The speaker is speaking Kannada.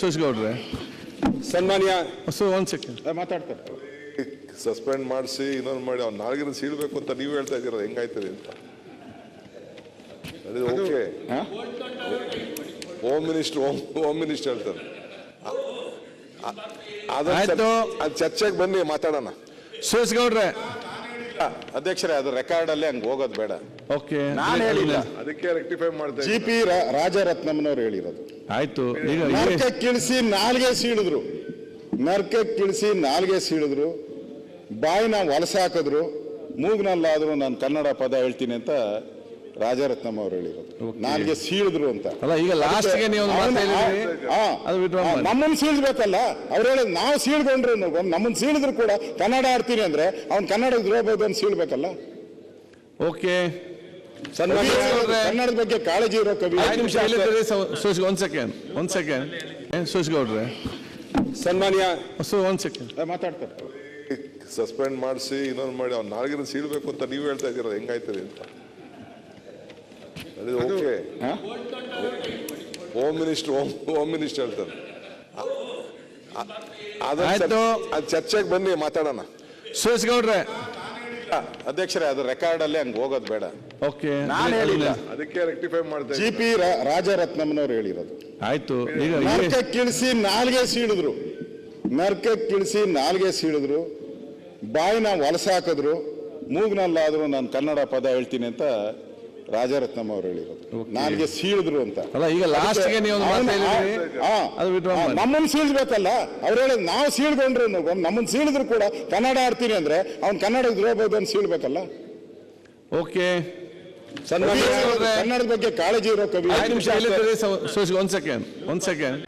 ಸುರೇಶ್ಗೌಡ್ರೆ ಸನ್ಮಾನ್ಯ. ಸೊ ಒಂದು ಸೆಕೆಂಡ್ ಮಾತಾಡ್ತಾರೆ ಸಸ್ಪೆಂಡ್ ಮಾಡಿಸಿ ಇನ್ನೊಂದು ಮಾಡಿ ಅವ್ನು ನಾಲ್ಗಿನ ಸೀಳ್ಬೇಕು ಅಂತ ನೀವು ಹೇಳ್ತಾ ಇದ್ದೀರ ಹೆಂಗಾಯ್ತದೆ ಅಂತ. ಅದು okay. Home minister home home minister ಹೇಳ್ತಾರೆ. ಅದು ಚರ್ಚೆಗೆ ಬನ್ನಿ ಮಾತಾಡೋಣ. ಸುರೇಶ್ಗೌಡ್ರೆ ಅಧ್ಯಕ್ಷರೇ ಅದು ರೆಕಾರ್ಡಲ್ಲೇ ಅಲ್ಲಿ ಹಂಗೆ ಹೋಗೋದು ಬೇಡ. ಓಕೆ. ನಾನು ಹೇಳಿಲ್ಲ. ಅದಕ್ಕೆ ರೆಕ್ಟಿಫೈ ಮಾಡ್ತಾ ಜಿ. ಪಿ ಹೇಳಿರೋದು. ಆಯ್ತು. ಈಗ ನರ್ಕ ಕಿಳಿಸಿ ನಾಲ್ಗೆ ಸೀಳಿದ್ರು. ನರ್ಕ ಕಿಳಿಸಿ ನಾಲ್ಗೆ ಸೀಳಿದ್ರು. ಬಾಯಿನ ಹೊಲಸಾಕಿದ್ರು ಮೂಗ್ನಲ್ಲಾದ್ರೂ ನಾನು ಕನ್ನಡ ಪದ ಹೇಳ್ತೀನಿ ಅಂತ ರಾಜರತ್ನಂ ಅವ್ರು ಹೇಳಿರೋದು ನಾಲ್ಗೆ ಸೀಳಿದ್ರು ಅಂತ. ಅಲ್ಲ ಈಗ ಲಾಸ್ಟ್ಗೆ ನೀವು. ನಮ್ಮನ್ನ ಸೀಳ್ಬೇಕಲ್ಲ ಅವ್ರು ಹೇಳಿದ್ ನಾವು ಸೀಳ್ಕೊಂಡ್ರು ನಮ್ಮನ್ ಸೀಳಿದ್ರು ಕೂಡ ಕನ್ನಡ ಆಡ್ತೀನಿ ಅಂದ್ರೆ ಅವ್ನು ಕನ್ನಡ ದ್ರೋಬಹುದು ಅಂತ ಸೀಳ್ಬೇಕಲ್ಲ. ಓಕೆ. ಕನ್ನಡದ ಬಗ್ಗೆ ಕಾಳಜಿ ಇರೋ ಕವಿ. ಒಂದ್ ಸೆಕೆಂಡ್ ಒಂದ್ ಸೆಕೆಂಡ್ ಸೋಸ್ಗೌಡ್ರೆ ಸನ್ಮಾನ್ಯ. ಒಂದ್ ಸೆಕೆಂಡ್ ಮಾತಾಡ್ತಾರೆ. ಸಸ್ಪೆಂಡ್ ಮಾಡಿಸಿ ಇನ್ನೊಂದು ಮಾಡಿ ಅವ್ನು ನಾಲ್ಗಿನ ಸೀಳ್ಬೇಕು ಅಂತ ನೀವು ಹೇಳ್ತಾ ಇದ್ದೀರ ಹೆಂಗಾಯ್ತದೆ ಅಂತ. ಅದು okay. Home minister home home minister ಹೇಳ್ತಾರೆ. ಅದು ಚರ್ಚೆಗೆ ಬನ್ನಿ ಮಾತಾಡೋಣ. ಸುರೇಶ್ಗೌಡ್ರೆ ಅಧ್ಯಕ್ಷರೇ ಅದು ರೆಕಾರ್ಡ್ ಅಲ್ಲಿ ಹಂಗೆ ಹೋಗೋದು ಬೇಡ. ಓಕೆ. ನಾನು ಹೇಳಿಲ್ಲ. ಅದಕ್ಕೆ ರೆಕ್ಟಿಫೈ ಮಾಡ್ತಾ ಜಿ ರಾಜರತ್ನಮ್ಮನವರು ಪಿ ಹೇಳಿರೋದು. ಆಯ್ತು. ಈಗ ನರ್ಕ ಕಿಳಿಸಿ ನಾಲ್ಗೆ ಸೀಳಿದ್ರು. ನರ್ಕ ಕಿಳಿಸಿ ನಾಲ್ಗೆ ಸೀಳಿದ್ರು. ಬಾಯಿನ ಹೊಲಸಾಕಿದ್ರು ಮೂಗ್ನಲ್ಲಾದ್ರೂ ನಾನು ಕನ್ನಡ ಪದ ಹೇಳ್ತೀನಿ ಅಂತ ರಾಜರತ್ನಂ ಅವ್ರು ಹೇಳಿರೋದು. ನನಗೆ ಸೀಳಿದ್ರು ಅಂತ. ಅಲ್ಲ ಈಗ ಲಾಸ್ಟ್ಗೆ ನೀವು ಹೇಳಿದ್ರಿ. ನಮ್ಮನ್ನ ಸೀಳ್ಬೇಕಲ್ಲ ಅವ್ರು ಹೇಳಿದ್ ನಾವು ಸೀಳ್ಕೊಂಡ್ರು ನಮ್ಮನ್ನು ಸೀಳಿದ್ರು ಕೂಡ ಕನ್ನಡ ಆಡ್ತೀನಿ ಅಂದ್ರೆ ಅವ್ನು ಕನ್ನಡ ಅಂತ ಸೀಳ್ಬೇಕಲ್ಲ. ಓಕೆ. ಕನ್ನಡದ ಬಗ್ಗೆ ಕಾಳಜಿ ಇರೋ ಕವಿ. ಒಂದ್ ಹೇಳಿದ್ರೆ ಸೆಕೆಂಡ್ ಒಂದ್ ಸೆಕೆಂಡ್